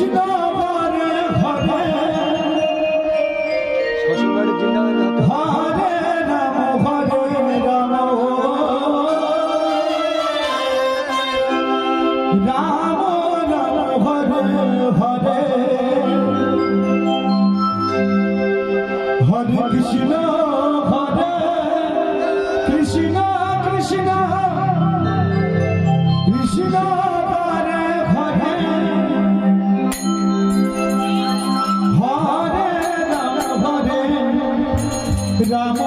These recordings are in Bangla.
কৃষ্ণ হরে হরে শ্বশুরবাড়ির জিন্দাবাদ হরে রাম হরে রাম রাম রাম হরে হরে হরে কৃষ্ণ হরে কৃষ্ণ কৃষ্ণ। কৃষ্ণ রাম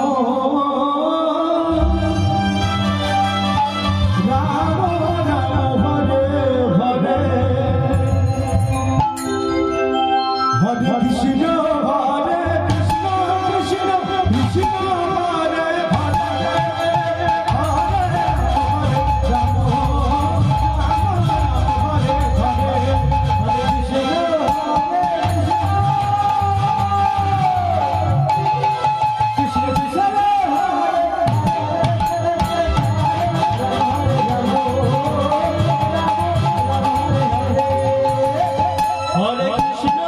She